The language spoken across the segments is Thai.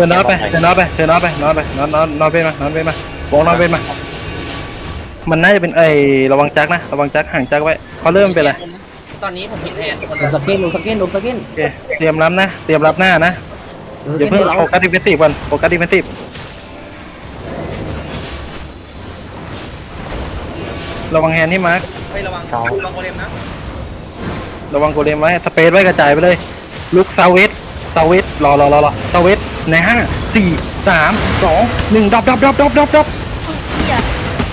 ธอน็อตไปเธอน็อตไปเธอน็อตไปน็อตไปน็อตน็อตน็อตเว้นมาน็อตเว้นมาวงน็อตเว้นมา มันน่าจะเป็นไอ้ระวังจักนะระวังจักห่างจักไว้เขาเริ่มเป็นอะไรตอนนี้ผมเห็นแทนคนลงสกินลงสกินลงสกินโอเคเตรียมรับนะเตรียมรับหน้านะลงสเดี๋ยวกินเพิ่งเราโฟกัสดิเฟนซีฟก่อนโฟกัสดิเฟนซีฟระวังแฮนด์ที่มาร์คไประวังระวังโกเลมนะระวังโกเลมไว้สเปซไว้กระจายไปเลยลุกซาเวส เซเวตรอรอรอรอเซเวตในห้าสี่สามสองหนึ่งดับดับดับดับดับดับ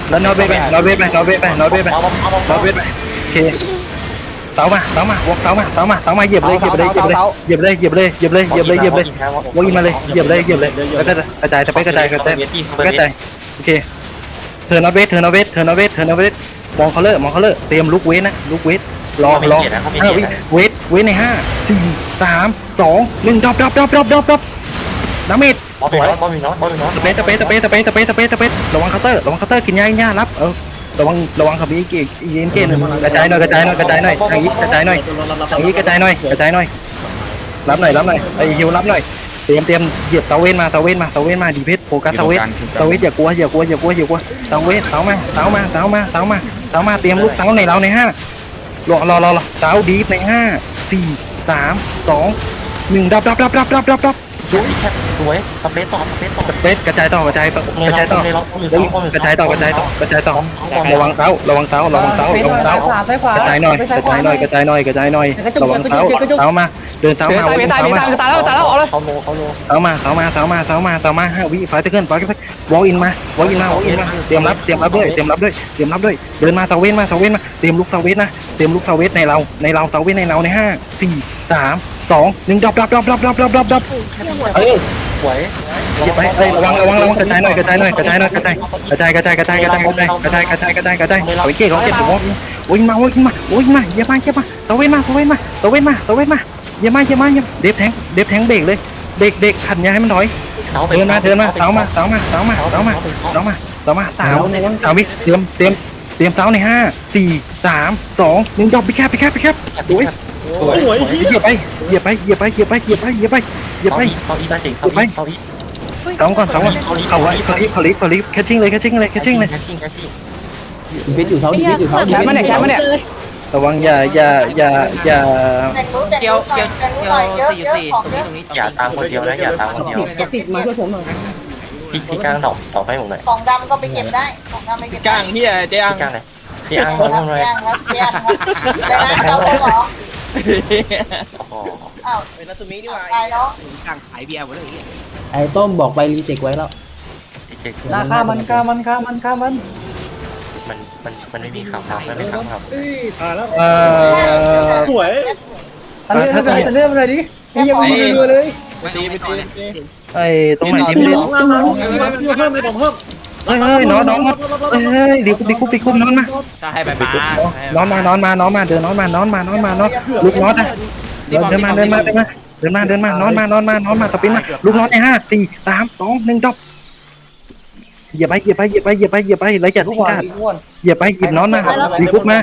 แล้วนอเวไปนอเวไปนอเวไปนอเวไปนอเวไปโอเคเสามาเสามาวักเสามาเสามาเสามาเหยียบเลยเหยียบเลยเหยียบเลยเหยียบเลยเหยียบเลยเหยียบเลยเหยียบเลยวักยิงมาเลยเหยียบเลยเหยียบเลยกระจายกระจายกระจายกระจายกระจายโอเคเธอนอเวสเธอนอเวสเธอนอเวสเธอนอเวสมองเขาเลิกมองเขาเลิกเตรียมลุกเวสนะลุกเวส รอรอห้าวิเวทเวทในห้าสี่สามสองหนึ่งดรอปดรอปดรอปดรอปดรอปดรอปดาเมจบอลมีน้อยบอลมีน้อยบอลมีน้อยสเปซสเปซสเปซสเปซสเปซสเปซสเปซระวังเคาน์เตอร์ระวังเคาน์เตอร์กินยากินยารับเออระวังระวังขับอีกอีกอีกเกนกระจายหน่อยกระจายหน่อยกระจายหน่อยทางนี้กระจายหน่อยทางนี้กระจายหน่อยกระจายหน่อยรับหน่อยรับหน่อยไอฮิวรับหน่อยเตรียมเตรียมเหยียบเตาเวนมาเตาเวนมาเตาเวนมาดีเพชรโฟกัสเตาเวนเตาเวนอย่ากลัวอย่ากลัวอย่ากลัวอย่ากลัวเตาเวนเตามาเตามาเตามาเตามาเตามาเตรียมลูกเตาในเราในห้า รอรอรอรอเตาดีฟในห้าสี่สามสองหนึ่งดับดับดับดับดับดับดับสวยแค่สวยสเปซต่อสเปซต่อสเปซกระจายต่อกระจายต่อกระจายต่อเลยล็อกมือเฮ้ยซ้อมมือกระจายต่อกระจายต่อกระจายต่อซ้อมระวังเท้าระวังเท้าระวังเท้าระวังเท้าซ้ายขวากระจายหน่อยกระจายหน่อยกระจายหน่อยกระจายหน่อยระวังเท้าเท้ามา เดินเท้ามาตายวิ่งตายเท้ามาตายแล้วตายแล้วเอาเลยเขาโลเขาโลเท้ามาเท้ามาเท้ามาเท้ามาเท้ามาห้าวิไฟจะขึ้นไฟจะขึ้นวอล์กอินมาวอล์กอินมาวอล์กอินมาเตรียมรับเตรียมรับด้วยเตรียมรับด้วยเตรียมรับด้วยเดินมาเซาเว่นมาเซาเว่นมาเตรียมลุกเซาเว่นนะเตรียมลุกเซาเว่นในเราในเราเซาเว่นในเราในห้าสี่สามสองหนึ่งดับดับดับดับดับดับดับดับเอ้ยสวยเก็บไว้เอ้ยระวังระวังระวังกระจายหน่อยกระจายหน่อยกระจายหน่อยกระจายกระจายกระจายกระจายกระจายกระจายกระจายกระจายกระจายกระจายเอาไอ้เก่งเขาเก็บหัวโอ้ยมาโอ้ยมาโอ้ยมาเยี่ยมมากเยี่ยมมากตะเวนมาตะเวนมาตะเวนมาตะเวนมา เยี่ยมมากเยี่ยมมากเยี่ยมเดฟแทงเดฟแทงเบรกเลยเบรกเบรกขันยาให้มันถอยเสาเดินมาเดินมาเสามาเสามาเสามาเสามาเสามาเสามาสามสามวิเตรียมเตรียมเตรียมเสาในห้าสี่สามสองหนึ่งดอกไปแคบไปแคบไปแคบโอ้ยสวยสวยเหยียบไปเหยียบไปเหยียบไปเหยียบไปเหยียบไปเหยียบไปเหยียบไปเสาอีได้จริงเสาอีเสาอีสองก่อนสองก่อนเอาไว้เขาลิฟเขาลิฟเขาลิฟแคชชิ่งเลยแคชชิ่งเลยแคชชิ่งเลยแคชชิ่งแคชชิ่งดีเพชรอยู่เท้าดีเพชรอยู่เท้าแชมป์มาเนี่ยแชมป์มาเนี่ย ระวังอย่าอย่าอย่าอย่าเกี่ยวเกี่ยวเกี่ยวสี่สี่ตรงนี้ตรงนี้อย่าตามคนเดียวนะอย่าตามคนเดียวติดมาช่วยผมหน่อยพี่พี่ก้างดอกดอกให้ผมหน่อยของดำก็ไปเก็บได้ของดำไปเก็บก้างเฮียเจ๊อังพี่ก้างเลยพี่อ้างมาเลยย่างแล้วย่างแล้วได้นะเราเหรอโอ้โหอ้าวเป็นนัสมิดีกว่าตายน้องกลางขายเบียร์หมดเลยไอ้ต้มบอกไปรีเจ็คไว้แล้ว พี่เจ๊ราคามันค่ามันค่ามันค่ามัน มันมันมันไม่มีคำครับไม่มีคำครับเอ่อสวยอันเรื่องอะไรเรื่องอะไรดิยังไม่ดูเลยไปตีไปตีไอ้ตรงไหนที่ไม่ได้เพิ่มเลยผมเพิ่มเฮ้ยเฮ้ยน้องน้องเฮ้ยเฮ้ยดีคุบดีคุบดีคุบนอนมาจะให้ไปมานอนมานอนมานอนมาเดินนอนมานอนมานอนมานอนลูกนอนนะเดินเดินมาเดินมาเดินมาเดินมาเดินมานอนมานอนมานอนมาสปินมาลูกนอนในห้าสี่สามสองหนึ่งจบ เหยียบไปเหยียบไปเหยียบไปเหยียบไปเหยียบไปแล้วอย่าทุกทิ้งวันกาดทุกวันเหยียบไปหยิบนอนมาดีคุบมา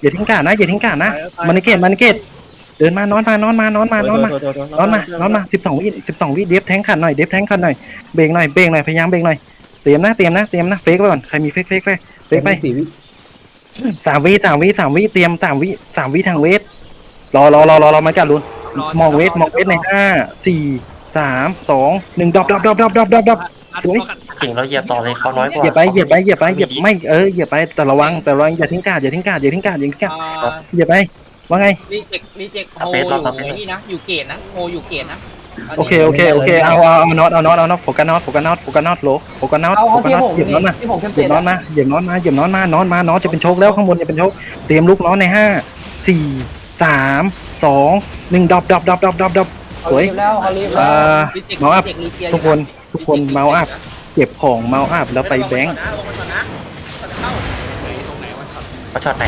อย่าทิ้งกาดนะอย่าทิ้งกาดนะมันเกตมันเกตเดินมานอนมานอนมานอนมานอนมา นอนมานอนมาสิบสองวิสิบสองวิเดฟแทงขันหน่อยเดฟแทงขันหน่อยเบรกหน่อยเบรกหน่อยพยายามเบรกหน่อยเตรียมนะเตรียมนะเตรียมนะเฟกไปก่อนใครมีเฟกเฟกไปเฟกไปสี่วิสามวิสามวิสามวิเตรียมสามวิสามวิทางเวทรอรอรอรอรอมาจัดลุนมองเวทมองเวทในห้าสี่สามสองหนึ่งดรอปดรอปดรอปดรอปดรอปดรอปดรอป จริงเราเหยียบต่อเลยเขาน้อยกว่าเหยียบไปเหยียบไปเหยียบไปเหยียบไม่เออเหยียบไปแต่ระวังแต่ระวังอย่าทิ้งกาดอย่าทิ้งกาดอย่าทิ้งกาดอย่าทิ้งกาดเหยียบไปว่าไง รีเจ็ครีเจ็คโฮอยู่นี่นะ อยู่เกตนะโฮอยู่เกตนะโอเคโอเคโอเคเอาเอาเอาน็อตเอาน็อตเอาน็อตโฟกัสน็อตโฟกัสน็อตโฟกัสน็อตโหลโฟกัสน็อตเอาโฟเอากัสที่น็อผตมเหยียบน็อตมาที่ผมเข้มเหยีเจ็ยดบน็อตมาเหยียบน็อตมาเหยียบน็อตมานอนมานอนจะเป็นโชคแล้วข้างบนจะเป็นโชคเตรียมลูกน็อตในห้าสี่สามสองหนึ่งดรอปดรอปดรอปดรอปดรอปดรอปสวยแล้วเขารีบเอ่อรีเจ็คเมาอัพรีเจ็คทุกคน ทุกคนเมาส์อัพ เก็บของเมาส์อัพแล้วไปแบงค์ลงไปก่อนนะลงไปก่อนนะเข้าตรงไหนวะครับเอาช็งตไหน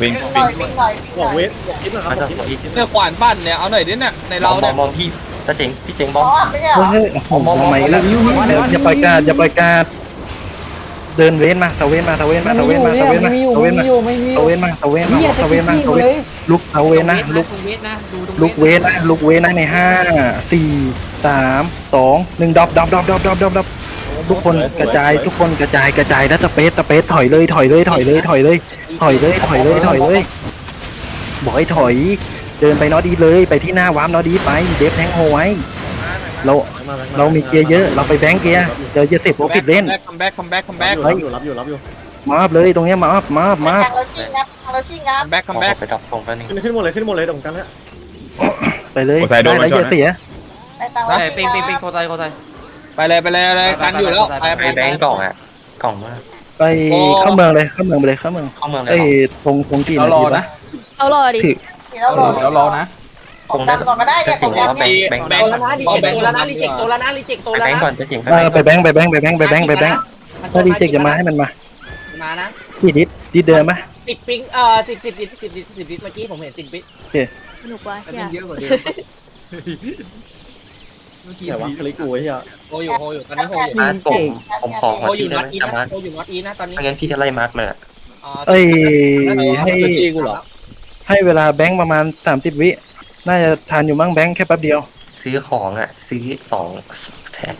วิ่งวิ่งวิ่งบอกเวงคิดหน่อยครัเองช็อบตไหนพี่เนี่ยขวานบ้านเนี่ยเองหน่อยดิเนี่ยในเรามอเนี่งยมองพี่ตาเจ๋งพี่เจ๋งมอง เฮ้ยโอ้โหทำไมเรื่องนี้อย่าประกาศอย่าประกาศ เดินเว้นมาเซเว่นมาเซเว่นมัมานเซไม่เว่อนยู่มาเซเนี่ยเว่นมันมาไม่อยู่เซมันเว่นไม่มาอยู่มันไม่อยู่เซเว่นมาเซเว่นมาเนี่ยจะเซเว่นมาเซกิ้เว่นเลยลุกเซเว่นนะลุกตรงเวทนะดูตรงลุกเวนนะลุกเวนนะในห้าสี่สามสองหนึ่งดอบดอบดอบดอบดอบดอบดอบทุกคนกระจายทุกคนกระจายกระจายแล้วสเปซสเปซถอยเลยถอยเลยถอยเลยถอยเลย ถอยเลยถอยเลยถอยเลยบอกให้ถอย เดินไปนอดีเลยไปที่หน้าวามนอดีไปเดฟแทงโฮไว้ เราเรามีเกียร์เยอะเราไปแบงค์เกียร์เดี๋ยวจะเสร็จโปรฟิตเล่น คัมแบ็กคัมแบ็กคัมแบ็กเฮ้ยมาอัพเลยตรงเนี้ยมาอัพมาอัพมาอัพทางเราชิงงับทางเราชิงงับคัมแบ็กคัมแบ็กไปดับตรงแป๊บนึงขึ้นหมดเลยขึ้นหมดเลยตรงกันแล้วไปเลยได้แล้วอย่าเสียในทางเราได้ชิปิงงปิงปิงงับโคตรโคตรไปเลยไปเลยเลยกันอยู่แล้วไปไปแบงก์กล่องอะกล่องมากไปเข้าเมืองเลยเข้าเมืองไปเลยเข้าเมืองเข้าเมืองเลยเอ้ยเหรอทงทงกี่นาทีวะเอารอดิเดี๋ยวเราเดี๋ยวรอนะ ของดำก่อนก็ได้เนี่ยของดำเนี่ยแบงก์แบแบงงค์ก์โซลานะรีเจ็คโซลานะรีเจ็คโซลานะรีเจ็คโซไปลาแบงก์ก่อนนะจะจิ๋งเออไปแบงค์ไปแบงค์ไปแบงค์ไปแบงค์ไปแบงค์ถ้าดีเจกจะมาให้มันมามานะที่ดิดดิดเดินปะสิบปิงเอ่อสิบสิบสิบสิบสิบสิบเมื่อกี้ผมเห็นสิบปิงสนุกว่ะเฮียเยอะกว่าเดิมแต่ว่าคลิกกูไอ้เหี้ยโฮอยู่โฮอยู่ตอนนี้โฮอยู่มาร์คผมผมขอโฮขออที่ยู่ได้น็อไหมตอีสานะมารถโฮอยู่น็อตอีนะตอนนี้ไม่งั้นพี่จะไล่มาร์คเลยอะเอ้ยให้ให้ตีกูเหรอให้เวลาแบงค์ประมาณสามสิบวิ น่าจะทานอยู่มั้งแบงค์แค่แป๊บเดียวซื้อของอะ ซื้อสองแทน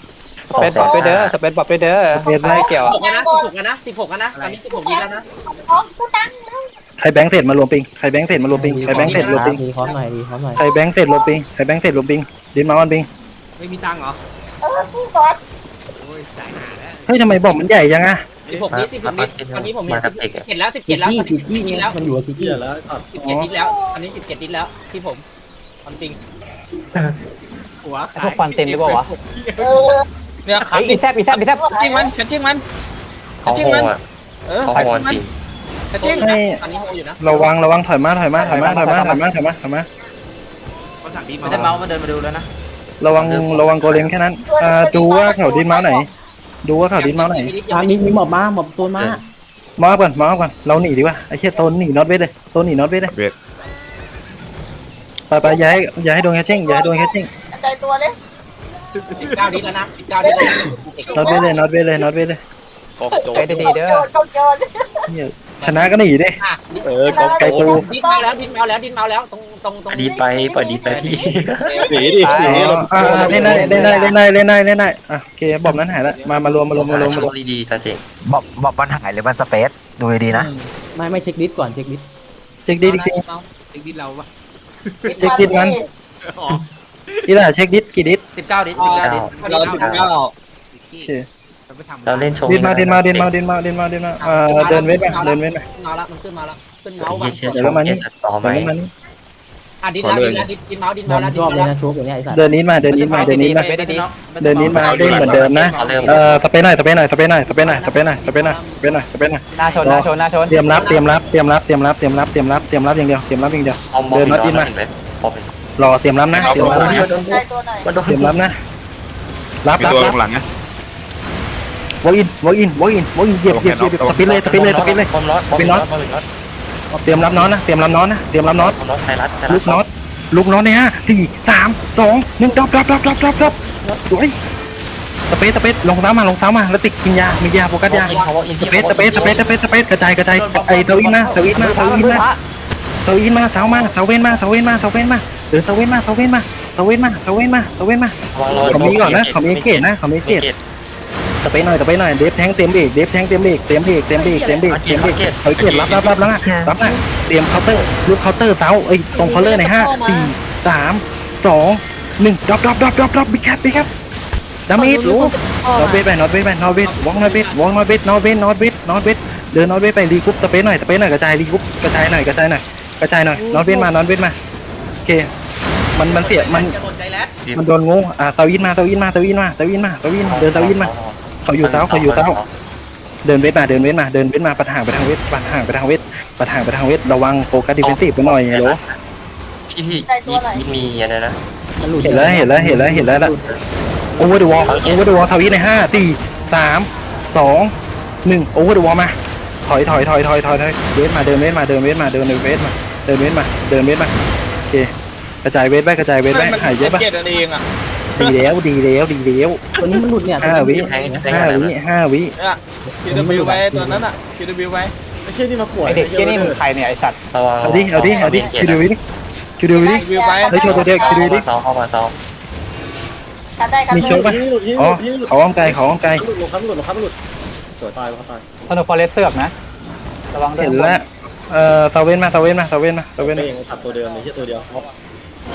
สเปซบอทไปเด้อสเปซบอทไปเด้อเปลี่ยนได้สิบหกนะสิบหกนะสิบหกนะตอนนี้สิบหกยิงแล้วนะพร้อมกูตั้งใครแบงค์เสร็จมารวมปิงใครแบงค์เสร็จมารวมปิงใครแบงค์เสร็จรวมปิงดีพร้อมหน่อยดีพร้อมหน่อยใครแบงค์เสร็จรวมปิงใครแบงค์เสร็จรวมปิงดินมาวันปิงไม่มีตังค์เหรอ เออกูบอสเฮ้ยทำไมบอกมันใหญ่จังอะสิบหกนี้สิบหกนี้ตอนนี้ผมเห็มานกับเด็กอะเห็นแล้วสิบเจ็ดแล้วตอนนี้สิบเจ็ดนิดแล้วมันอยู่กับพี่เหี้ยแล้วตัดสิบเจ็ดนิดแล้วตอนนี้สิบเจ็ดนิดแล้วที่ผม ความจริงพวกฟันเต็มหรือเปล่าวะเออเนี่ยไอ้อีแซบอีแซบอีแซบจิ้งมันจิ้งมันเขาโหอะเออเขาโหจริงจิ้งให้ตอนนี้โฮอยู่นะ ระวังระวังถอยมาถอยมาถอยมาถอยมาถอยมาถอยมาถอยมามันจะเมาส์มาเดินมาดูแล้วนะระวังระวังโกเลมแค่นั้นอ่าดูว่าเขาดินเมาส์ไหน ดูว่าเขาดินเมาส์ไหนอ่ามีมีหมอบมาหมอบโซนมามาก่อนมาก่อนเราหนีดีกว่าไอ้เชี่ยโซนหนีน็อตเวทเลยโซนหนีน็อตเวทเลย ไปไปย้ายย้ายโดนแคชชิ่งย้ายโดนแคชชิ่งกระจายตัวเลยสิบเก้านิดแล้วนะสิบเก้านิดแล้วน็อตเวทเลยน็อตเวทเลยน็อตเวทเลยไปดีเด้อโจรโจรโจรเนี่ยชนะก็หนีดิ อะเออก็ไก่ตูดินเมาแล้วดินเมาแล้วดินเมาแล้วตรงตรงตรงดีไปปล่อยดีไปพี่ หนีดิหนีอ่าเล่นได้เล่นได้เล่นได้เล่นได้เล่นได้อะโอเคบอมนั้นหายละมามารวมมารวมมารวมมารวมดีๆจ้าเจ๋งบอกบอกมันหายหรือมันสเปซดูดีๆนะ ไม่ไม่เช็คลิสต์ก่อนเช็คลิสต์เช็คดิดิดินเราปะ เช็คดิดมันนี่แหละเช็คดิดกี่ดิดสิบเก้าดิสิบเก้าดิเราสิบเก้าโอเค เราเล่นโชว์ดินมาดินมาดินมาดินมาดินมาดินมาอ่าเดินเวทมาเดินเวทมามาละมันขึ้นมาละขึ้นเฮีเมาส์ยเชียร์โชว์เฮียจะต่อไหม เดินมานี่ อะดินแล้วดินแล้วดินเมาส์ดินบอเมาลส์แล้วดินชอบเมาส์เลยแล้วนะโชว์อย่างเงี้ยไอ้สัตว์เดินนี้มาเดินนี้มาเดินนี้มาเดินนี้มาเด้งเหมือนเดิมนะเอ่อสเปนหน่อยสเปนหน่อยสเปนหน่อยสเปนหน่อยสเปนหน่อยสเปนหน่อยสเปนหน่อยสเปนหน่อยหน้าชนหน้าชนหน้าชนเตรียมรับเตรียมรับเตรียมรับเตรียมรับเตรียมรับเตรียมรับเตรียมรับอย่างเดียวเตรียมรับอย่างเดียวเอามองเห็นน็อตเห็นไหมพอเป็นรอเตรียมรับนะเตรียมรับนะกระจายตัวหน่อยมันโดนเตรียมรับนะรับรับรับวออินวออินวออินวออินเหยียบเหยียบเหยียบสปินเลยสปินเลยสปินเลยบอมน็อตบอมน็อตบอมน็อต เตรียมรับน็อตนะ เตรียมรับน็อตนะ เตรียมรับน็อตบอมน็อตไทยรัฐไทยรัลูฐกน็อตลูกน็อตเนี่ยฮะสี่สามสองหนึ่งดรอปดรอปดรอปดรอปดรอปดรอปสวยสเปซสเปซลงซ้ำมาลงซ้ำมาแล้วติดกินยามียาโฟกัสยาเขาว่าอินสเปซสเปซสเปซสเปซสเปซกระจายกระจายไอเซาอินมาเซาอินมาเซาอินมาเซาอินมาเซามาเซาเวนมาเซาเวนมาเซาเวนมาเดินเซาเวนมาเซาเวนมาเซาเวนมาเซาเวนมาเซาเวนมาเขามีก่อนนะเขามีเกตนะเขามีเกต สเปซหน่อยสเปซหน่อยเดฟแทงเต็มเบรกเดฟแทงเต็มเบรกเต็มเบรกเต็มเบรกเต็มเบรกเต็มเบรกเขาเกตรับรับรับแล้วนะรับนะเตรียมเคาน์เตอร์ลูกเคาน์เตอร์เซาเอ้ยตรงเคาน์เตอร์ในห้าสี่สามสองหนึ่งดรอปดรอปดรอปดรอปดรอปบิ๊กแคทบิ๊กแคทดามิดรู้นอตเวทไปนอตเวทไปนอตเวทวองนอตเวทวองนอตเวทนอตเวทนอตเวทนอตเวทเดินนอตเวทไปรีกรุ๊ปสเปซหน่อยสเปซหน่อยกระจายรีกรุ๊ปกระจายหน่อยกระจายหน่อยกระจายหน่อยนอตเวทมานอตเวทมาโอเคมันมันเสียมันมันโดนงูอ่าเซาอินมาเซาอินมาเซาอินมาเซาอินมาเซาอินเดินเซาอินมา เขาอยู่เซาเขาอยู่เซาเดินเวทมาเดินเวทมาเดินเวทมาปัดห่างไปทางเวทปัดห่างไปทางเวทปัดห่างไปทางเวทระวังโฟกัสดิเฟนซีฟไปหน่อยโหลพี่พี่มีอะไรนะมันหลุดเห็นแล้วเห็นแล้วเห็นแล้วเห็นแล้วละโอเวอร์เดอะวอลโอเวอร์เดอะวอลเซาอินในห้าสี่สามสองหนึ่งโอเวอร์เดอะวอลมาถอยถอยถอยถอยถอยถอยเวทมาเดินเวทมาเดินเวทมาเดินเวทมาเดินเวทมาเดินเวทมาโอเคกระจายเวทไปกระจายเวทไปมันหายเยอะปะเจ็ดอันเองอะ ดีแล้วดีแล้วดีแล้วตัวนี้มันหลุดเนี่ยห้าวิแทงแทงห้าอะไรวินะห้าวิคิวดบิวไปตัวนั้นอะคิวดบิวไปไอ้เชี่ยนี่มาป่วยไอเด็กเชี่ยนี่มึงใครเนี่ยไอสัตว์ระวังเอาดิเอาดิเอาดิคิวดูดิคิวดูดิบิวไปเฮ้ยโชว์ตัวเดียวคิวดูดิซ้อมเข้ามาซ้อมกันได้กันมีโชว์ปะ ยิงหลุดยิงหอ๋อลุดยิงหลุดเขาอ้อมไกลเขาอ้อมไกลหลุดหลุดครับหลุดหลุดครับหลุดสวยตายเขาตายธนูฟอเรสเสือกนะระวังด้วยเห็นแล้วเอ่อซาเวนมาซาเวนมาซาเวนมาซาเวนเป็มานยังสัตว์ตัวเดิมไอ้เชี่ยตัวเดียว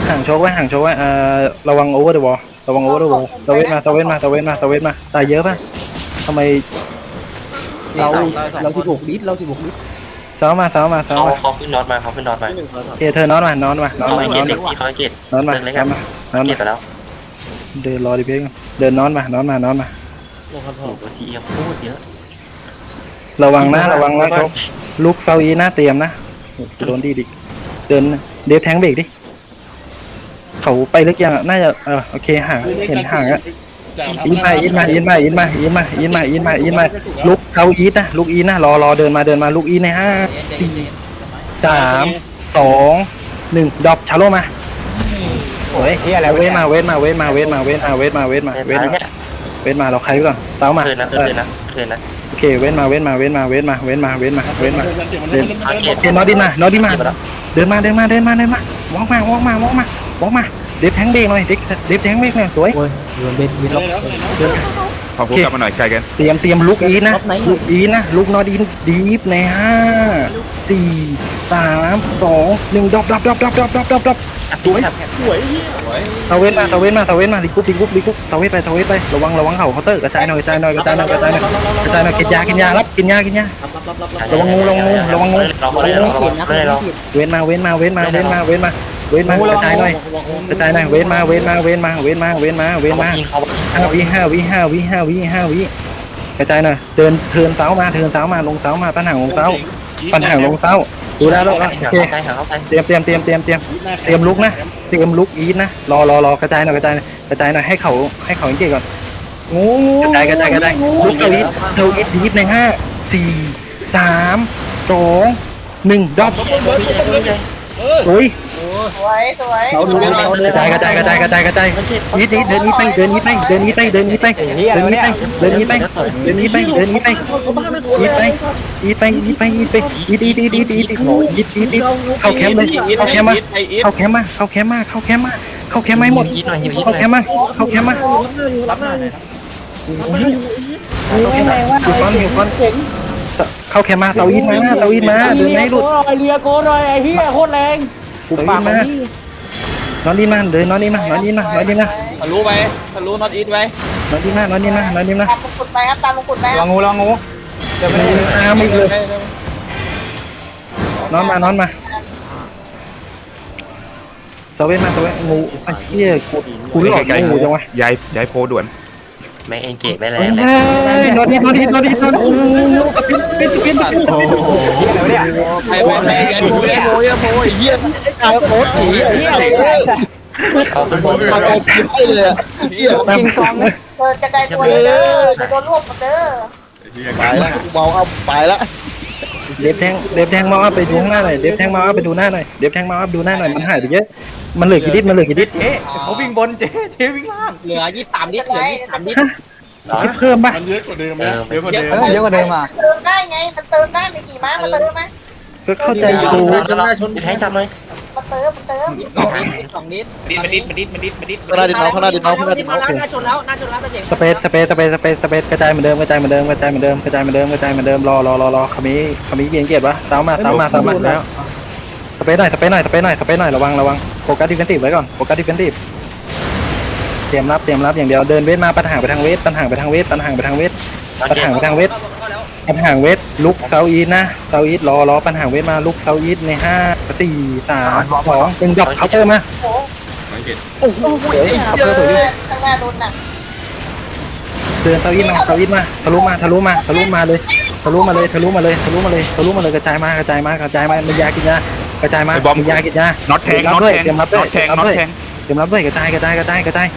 ห่างโชกไว้ห่างโชกไว้เอ่อระวังโอเวอร์เดอะวอล ระวังโอเวอร์เดอะวอลซาเวนมาซาเวนมาซาเวนมาซาเวนมาตายเยอะป่ะทำไมเราเราที่บุกดิสเราที่บุกดิสซ้อมมาซ้อมมาซ้อมเขามาเขาขึ้นน็อตมาเขาขึ้นน็อตมาที่หนึ่งสองสามโอเคเธอนอนมานอนมานอนเขามาไม่นเก็อบนเด็กที่เขาไม่เก็บนอนมาเส้นเล็กนอนมานอนเก็มาบไปแล้วเดินรอดิเพ่งเดินนอนมานอนมานอนมา ลงครับพ่อโอ้โหจีเอฟโคตรเยอะระวังนะระวังนะโชกลุกเซาอีหน้าเตรียมนะโอ้โหโดนดีดิเดินเดฟแทงเบรกดิ เขาไปลึกยังอะน่าจะเออโอเคห่างเห็นห่างอะอินมาอินมาอินมาอินมาอินมาอินมาอินมาอินมาลุกเซาอีนะลุกอีนะรอรอเดินมาเดินมาลุกอีในห้าสี่สามสองหนึ่งดรอปชาโลมาโอ้ยเฮียอะไรแล้ววะเวเนี่ทยมาเวทมาเวทมาเวทมาเวทมาเวทมาเวทมาเวทมาเนี่ยเวทมาเราใครไว้ก่อนเต้ามาคืนนะเออคืนนะคืนนะโอเคเวทมาเวทมาเวทมาเวทมาเวทมาเวทมาเวทมาเดินเขาเก็บโอเคนอดินมานอดินมาเก็บไปแล้วเดินมาเดินมาเดินมาเดินมาวอกมาวอกมาวอกมา วอกมา เดฟแทงเบรกหน่อย เด็กเดฟแทงเบรกหน่อยสวย โอ้ยโดนเบนเบนล็อกขอพูดกลับมาหน่อยใจกันเตรียมเตรียมลุกอีนะ ลุกอีนะ ลุกนอดินดีฟในห้าสี่สามสองหนึ่งดรอปดรอปดรอปดรอปดรอปดรอปดรอปดรอปสวยสวยเฮียเตาเวนมาเตาเวนมาเตาเวนมาลิกุ๊บลิกุ๊บลิกุ๊บเตาเวนไปเตาเวนไประวังระวังเข่าเคาน์เตอร์กระจายหน่อยกระจายหน่อยกระจายหน่อยกระจายหน่อยกระจายหน่อยกินยากินยารับกินยากินยารับรับรับรับระวังงูระวังงูระวังงูเราเขาเลยเราเขาเลยเราเว้นมาเว้นมาเว้นมาเว้นมาเว้นมา เว้นมากระจายหน่อยกระจายหน่อยเว้นมาเว้นมาเว้นมาเว้นมาเว้นมาเว้นมายิงเขาห้าวิห้าวิห้าวิห้าวิห้าวิกระจายหน่อยเดินเทินเสามาเทินเสามาลงเสามาปัญหาลงเสาปัญหาลงเสาดูแลแล้วหาโอเข้าเคใจหาเข้าใจเตรียมเตรียมเตรียมเตรียมเตรียมเตรียมลุกนะเตรียมลุกอีทนะรอรอรอกระจายหน่อยกระจายกระจายหน่อยให้เขาให้เขาเก่งก่อนงูงูกระจายกระจายกระจายลุกเซาอีทเซาอีทดีฟในห้าสี่สามสองหนึ่งดรอปโอ้ย สวยสวยเราดูเรากระจายกระจายกระจายกระจายกระจายอีทนี้เดินนี้ไปเดินนี้ไปเดินนี้ไปเดินนี้ไปเดินนี้ไปเดินนี้ไปเดินนี้ไปเดินนี้ไปเขาบ้าไม่กลัวอีทไปอีทไปอีทไปอีทไปอีทอีทอีทอีทอีทอีทอีทอีทอีทเข้าแคมป์เลยเข้าแคมป์มาไออีทเข้าแคมป์มาเข้าแคมป์มาเข้าแคมป์มาเข้าแคมป์มาให้หมดยิงหน่อยยิงเข้าหน่อยแคมป์มาเข้าแคมป์มารับหน้าอยู่เข้าแคมป์มาอยู่ฟันอยู่ฟันเข้าแคมป์มาเสาอีทมาเสาอีทมาเดินให้หลุดเรือโกหน่อยไอ้เฮียโคตรแรง เสาอีทมานอนดีมาเดินนอนดีมานอนดีมานอนดีมาทะลุไปทะลุน็อตอีทไปนอนดีมานอนดีมานอนดีมาตามมงกุฎไปครับตามมงกุฎไปคลรัอบงงูลองงูเดี๋ยวไปเลยอาไม่เลยนอนมานอนมาเสาเวนมาเสาเวนงูไอ้เหี้ยกูกูหลอกงูจังวะย้ายย้ายโพด่วน แม่เอ็นเกตไม่แรเฮ้งเลยยนอนดีนอนดีนอนดีนอนดีสปินสปินสปินสปินเฮียอะไรวะเนี่ยไปไปไปไอ้โว้ยโว้ยโว้ยเฮียตายโคตรหนีเฮียอะไรเนี่ยเอาขึ้นบนตายเอาคิดให้เลยอะกิงซองเปิดกระจายตัวเลยเด้อจะโดนรวบหมดเด้อไปแล้วเบาเอาไปแล้ว เดฟแทงเดฟแทงมาอัพไปดูข้างหน้าหน่อยเดฟแทงมาอัพไปดูหน้าหน่อยเดฟแทงมาอัพดูหน้าหน่อยมันหายไปเยอะมันเหลือกี่ดิสมันเหลือกี่ดิสเขาวิ่งบนเจ๊เจ๊วิ่งล่างเหลือยี่สิบสามดิเหลือยี่สิบสามดิคิดเพิ่มป่ะเออเยอะกว่าเดิมเยอะกว่าเดิมอะเติมได้ไงมันเติมได้ในกี่ม้ามันเติมไหมก็เข้าใจอยู่ให้จับเลยมัน เติมมันเติมสองดิสองดิสมันดิดมันดิดมันดิดมันดิดข้างหน้าดินเมาข้างหน้าดินเมาข้างหน้าดินมาเมาแล้วหน้าชนแล้วหน้าชนแล้วตะเจ๋งสเปซสเปซสเปซสเปซสเปซกระจายเหมือนเดิมกระจายเหมือนเดิมกระจายเหมือนเดิมกระจายเหมือนเดิมกระจายเหมือนเดิมรอรอรอรอขมิ้ขมิ้เกียงเกียรติปะสาวมาสาวมาสาวมาแล้วสเปซหน่อยสเปซหน่อยสเปซหน่อยสเปซหน่อยระวังระวังโฟกัสดิฟเฟนซีฟไว้ก่อนโฟกัสดิฟเฟนซีฟเตรียมรับเตรียมรับอย่างเดียวเดินเวทมาปัญหาไปทางเวทปัญหาไปทางเวทปัญหาไปทางเวทเอาปัญเกหาตไปทางเวท ปัญหาเวทลุกเซาอีทนะเซาอีทรอรอปัญหาเวทมาลุกเซาอีทในห้าสี่สามสองหนึ่งดอกเคาน์เตอร์มาโอ้โหโอ้ยเคาน์เตอร์สวยดิข้างหน้าโดนหนักเดินเซาอีทมาเซาอีทมาทะลุมาทะลุมาทะลุมาเลยทะลุมาเลยทะลุมาเลยทะลุมาเลยทะลุมาเลยกระจายมากระจายมากระจายมามียากินยากระจายมามียากินยาน็อตแทงเตรียมน็อตรับด้วยแทงเตรียมรับด้น็วอยตแทงเตรียมน็อตรับด้วยแทงเตรียมรับด้วยกระจายกระจายกระจายกระจาย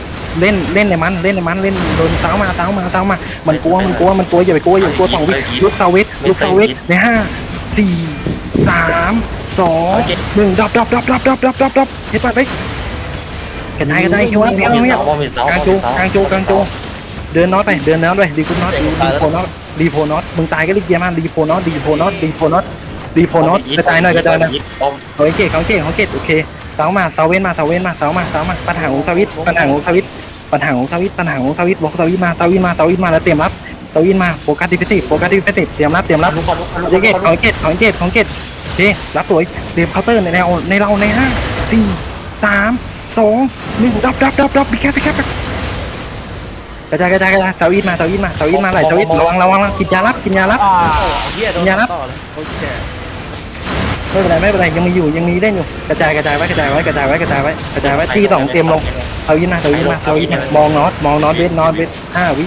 เล่นเล่นในมันเล่นในมันเล่นโดนเท้ามาเท้ามาเท้ามามันกลัวมันกลัวมันกลัวอย่าไปกลัวอย่าไปกลัวสองวิลุกเซาวิทลุกเซาวิทในห้าสี่สามสองหนึ่งดับดับดับดับดับดับดับดับเห็นป่ะไปกระจายกระจายคิวนะเพี้ยมีเพี้ยเสามีเสากลางมีจูเสากลางจูกลางจูเดินน็อตไปเดินน็อตไปดีกุน็อตดีโพน็อตดีโพน็อตมึงตายก็รีบเกียร์มาดีโพน็อตดีโพน็อตดีโพน็อตดีโพน็อตกระจายหน่อยกระจายหน่อยป้อมโอเคเขาเก่งเขาเก่งโอเคเสามาเสาเว้นมาเสาเว้นมาเสามาเสามาปัญหาของสวิตปัญหาของสวิต ปัญหาของสวิตปัญหาของสวิตบอกสวิตมาสวิตมาสวิตมาแล้วเตรียมรับสวิตมาโฟกัสดิฟิสิโฟกัสดิฟิสิเตรียมรับเตรียมรับลูกบอลลูกบอลลูกเกตของเกตของเกตของเกตโอเครับสวยเตรียมเคาน์เตอร์ในแนวในเราในห้าสี่สามสองหนึ่งดับดับดับดับบีแคปบีแคปกระจายกระจายกระจายเสาอินมาเสาอินมาเสาอินมาไหลเสาอินระวังระวังระวังกินยารับกินยารับเฮียโดนต่อเลย ไม่เป็นไรไม่เป็นไรยังมีอยู่ยังมีเล่นอยู่กระจายกระจายไว้กระจายไว้กระจายไว้กระจายไว้กระจายไว้ที่สองเตรียมลงเอายินมาเอายินมาเอายินมามองน็อตมองน็อตเวทน็อตเวทห้าวิ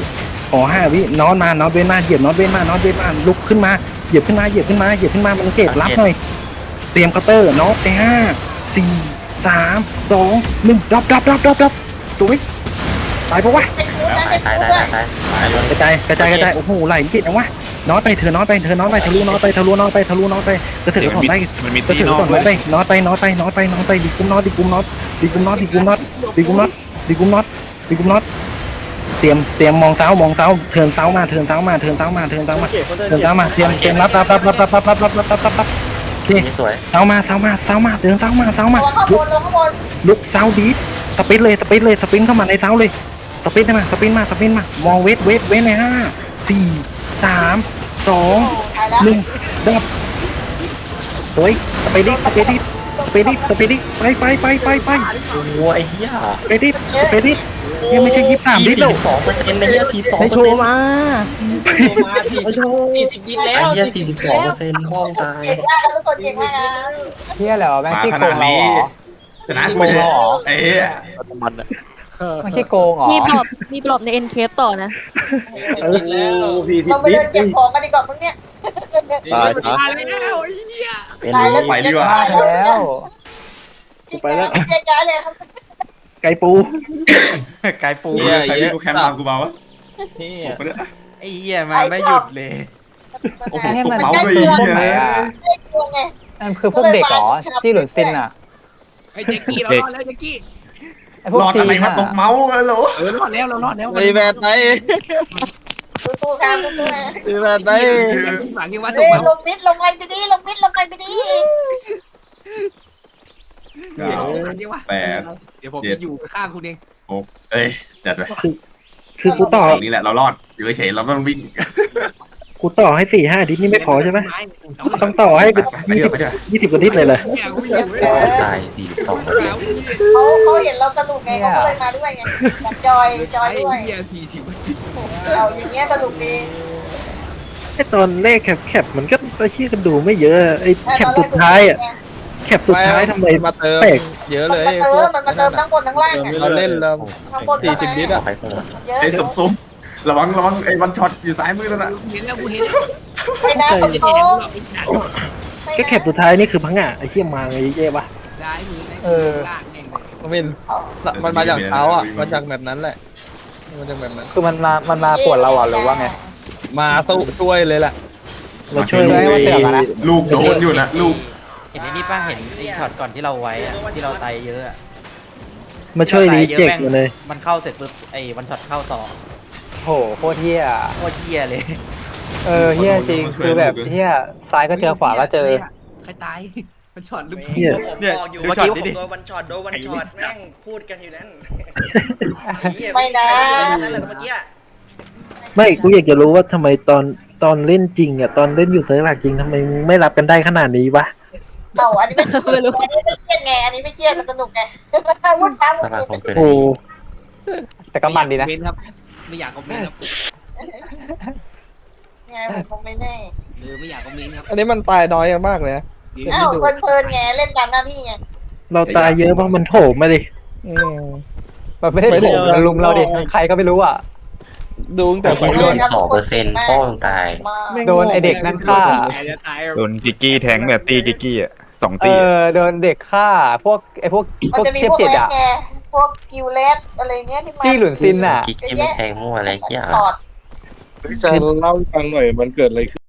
ขอห้าวิน็อตมาน็อตเวทมาเหยียบน็อตเวทมาน็อตเวทมาลุกขึ้นมาเหยียบขึ้นมาเหยียบขึ้นมาเหยียบขึ้นมามันเก็บรับหน่อยเตรียมเคาน์เตอร์น็อตไปห้าสี่สามสองหนึ่งดับดับดับดับดับสวย ตายปะวะเป็นคูนะตายตายตายตายกระจายกระจายกระจายโอ้โหไหลก่งจังวะน็อตไปเธอน็อตไปเธอน็อตไปทะลุน็อตไปทะลุน็อตไปทะลุน็อตไปกระเสือกถอดได้มันมีก็ตีถือก่อนเน็อยตไปน็อตไปน็อตไปน็อตไปน็อตไปดีกุมน็อตดีกุมน็อตดีกุมน็อตดีกุมน็อตดีกุมน็อตดีกุมน็อตดีกุมน็อตเตรียมเตรียมมองเท้ามองเท้าเทินเท้ามาเทินเท้ามาเทินเท้ามาเทินเท้ามาเทินเท้ามาเตรียมเตรียมรับรับรับรับรับรับรับรับรับรับรับโอเคนี่สวยเท้ามาเท้ามาเท้ามาเดินเท้ามาเท้ามาลุกนลงข้างบนลุกเท้าดีสปินเลยสปินเลยสปินเข้ามาในเท้าเลย สปินมาสปินมาสปินมา มองเวทเวทเวทในห้าสี่สามสองตายแล้วหนึ่งดับสวยสไปดิสไปดิสไปดิสไปดิไปไปไปไปไปโอ้ไอ้เหี้ยสไปดิสไปดิยังไม่ใช่ยี่สิบสามดิสี่หรอสิบสองเปอร์เซ็นต์ไอ้เหี้ยสี่สิบสองให้เปอร์โชเซ็นว์ต์มามาสี่สิบสี่สิบยินแล้ไอ้วเหี้ยสี่สิบสองเปอร์เซ็นต์พ่อมึงตายเก่งมากนะทุกคนเก่งมากนะเฮียเหรอแม่งขี้โกงเราเหรอชนะโกงเราเหรอเอ้ยมันอะ มันขี้โกงเหรอ มีปลอบมีปลอบในเอ็นเคฟต่อนะยินแล้วเราไปเดินเก็บของกันดีกว่ามึงเนี่ยตายนะเป็นตายแล้วไปดีกว่าพลาดแล้วไปแล้ว แยกย้ายเลยครับไก่ปู ไก่ปูใครมีกูแคมป์ตามกูมาวะผมเนี่ย ไอ้เหี้ยมาไม่หยุดเลย โอ้โห ให้ตกมันเมาใกล้เลยตัวพวกเหี้ไหนยอะไอ้กลัวไงมันคือพวกเด็กเหรอ จี้หลุดซินอะ ไอ้แจ็คกี้เรารอดแล้วแจ็คกี้ไอ พวกรอดจีอะไรนมาอะตกเมาเลยเหรอเออรอดแล้วเรารอดแล้วไอ้แมนไอ้สู้ๆครับสู้ๆนะไอ้แมนไอ้หลังยังว่าตเฮ้กยเมาลงมิดลงไรไปดิลงมิดลงไรไปดิแปดเดี๋ยวผมจะอยู่ข้างคุณเองหกเอ้ยจัดไปคือกูต่อนี่แหละเรารอดอยู่เฉยๆเราต้องวิ่ง กูต่อให้สี่ห้าดิสนี่ไม่พอใช่ไหมต้องต่อให้เป็นไปยี่เดี๋สิยวบไปเดี๋ยวยี่สิบกว่าดิสเลยเลยพ่อมึงตายสี่สิบสองเปอร์เซ็นต์เขาเขาเห็นเราสนุกไงเขาก็เลยมาด้วยไงแบบจอยจอยด้วยเอาอย่างเงี้ยสนุกดีไอตอนแรกแคปแคปมันก็ไอ้เชี่ยกันดูไม่เยอะไอแคปสุดท้ายอะแคปสุดท้ายทำไม มาเติมแปลก เยอะมันเลยมาเติมมันมาเติมทั้งบนทั้งล่างอะ เราเล่นเราทั้งบนสี่สิบนิดอะไปโหดเยอะไอ้สมสม ระวังระวังไอ้วันช็อตอยู่ซ้ายมือนั่นแหละไม่นะคนโตก็แคปสุดท้ายนี่คือพังอะไอเชี่ยมาไงเจ๊วะเออมันเป็นมันมาจากเท้าอะมาจากแบบนั้นแหละมาจากแบบนั้น คือมันมามันมาปวดเราอะหรือว่าไง มาสู้ช่วยเลยแหละมาช่วยช่วยให้มันเสือกอะนะ ลูกโดนอยู่นะลูกเห็นไอ้นี่ป้าเห็นไอ้ช็อตก่อนที่เราไว้อะที่เราไตเยอะอะมาช่วยรีเจ็คอยู่เลย มันเข้าเสร็จปุ๊บไอ้วันช็อตเข้าต่อโหโคตรเฮียโคตรเหี้ยเลยเออเฮียจริงคือแบบเฮียซ้ายก็เจอขวาก็เจอใครตายมันช็อตลูกเหี้ยผมบอกอยู่เมื่เมื่ออกี้กี้ผมผมโดนวันช็อตโดนวันช็อตแม่งพูดกันอยู่นั่นไม่นะนั่นแหละเมื่อกี้ไม่กูอยากจะรู้ว่าทำไมตอนตอนเล่นจริงอะตอนเล่นอยู่เซิร์ฟหลักจริงทำไมมึงไม่รับกันได้ขนาดนี้วะเอาอันนี้ไม่ไม่รู้อันนี้ไม่เครียดไงอันนี้ไม่เครียดมันสนุกไงวุ่นฟ้าสวุ่นลับเกิผมเป็นโอ้แต่ก็มันดีนะครับ ไม่อยากคอมเมนต์ครับไงผมคงไม่แน่หรือไม่อยากคอมเมนต์ครับอันนี้มันตายน้อยมากเลยนะอ้าวเพลินๆไงเล่นตามหน้าที่ไงเราตายเยอะเพราะมันโถมมาดิอืม มันไม่ได้ไม่โถได้มมันลุมเราดิ ใครก็ไม่รู้อะ ดูตั้งแต่ไอ้ไฟเหี้ยเริ่มสี่สิบสองเปอร์เซ็นต์พ่อมึงตายมาโดนไอเด็กนั่นฆ่าโดนกิกกี้แทงแบบตีกิกกี้อะสองเอตีอโดนเด็กฆ่า พวกไอพวกมันพวกจะมีเทพพวกเจ็ดแรอะไง พวกกิวเลสอะไรเงี้ยที่มาจี้หลุนซินอะ กิกกี้ไม่แทงมั่วอะไรเงี้ยตอดจะเล่าให้ฟังหน่อยมันเกิดอะไรขึ้น